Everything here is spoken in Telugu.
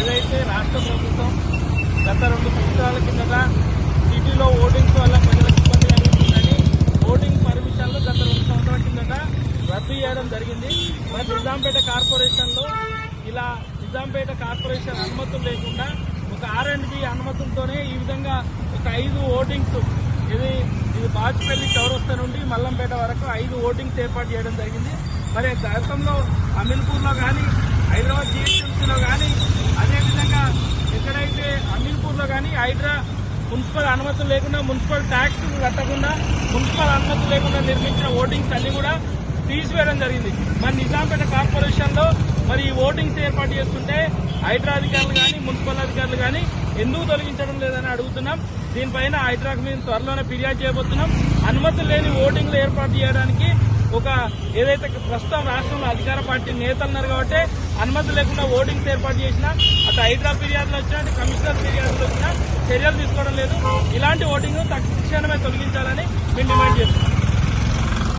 ఏదైతే రాష్ట్ర ప్రభుత్వం గత రెండు సంవత్సరాల కిందట సిటీలో ఓటింగ్స్ వల్ల ప్రజలకు ఇబ్బంది కలుగుతుందని ఓటింగ్ పర్మిషన్లు గత రెండు సంవత్సరాల కిందట రద్దు చేయడం జరిగింది. మరి నిజాంపేట కార్పొరేషన్లో ఇలా నిజాంపేట కార్పొరేషన్ అనుమతులు లేకుండా ఒక ఆర్ అండ్ బి అనుమతులతోనే ఈ విధంగా ఒక ఐదు ఓటింగ్స్ ఇది ఇది బాజ్పల్లి చౌరస్తా నుండి మల్లంపేట వరకు ఐదు ఓటింగ్స్ ఏర్పాటు చేయడం జరిగింది. మరి గతంలో అమీన్పూర్లో కానీ కానీ హైడ్రా మున్సిపల్ అనుమతులు లేకుండా మున్సిపల్ ట్యాక్స్ కట్టకుండా మున్సిపల్ అనుమతులు లేకుండా నిర్మించిన ఓటింగ్స్ అన్ని కూడా తీసివేయడం జరిగింది. మరి నిజాంపేట కార్పొరేషన్లో మరి ఈ ఓటింగ్స్ ఏర్పాటు చేస్తుంటే హైడ్రా అధికారులు కానీ మున్సిపల్ అధికారులు కానీ ఎందుకు తొలగించడం లేదని అడుగుతున్నాం. దీనిపైన హైడ్రాకు మేము త్వరలోనే ఫిర్యాదు చేయబోతున్నాం. అనుమతులు లేని ఓటింగ్లు ఏర్పాటు చేయడానికి ఒక ఏదైతే ప్రస్తుతం రాష్ట్రంలో అధికార పార్టీ నేతలు ఉన్నారు కాబట్టి అనుమతి లేకుండా ఓటింగ్స్ ఏర్పాటు చేసినా అటు హైడ్రా ఫిర్యాదులు వచ్చినా అటు కమిషనర్ ఫిర్యాదులు వచ్చినా చర్యలు తీసుకోవడం లేదు. ఇలాంటి ఓటింగ్ తక్షణమే తొలగించాలని మేము డిమాండ్ చేస్తున్నాం.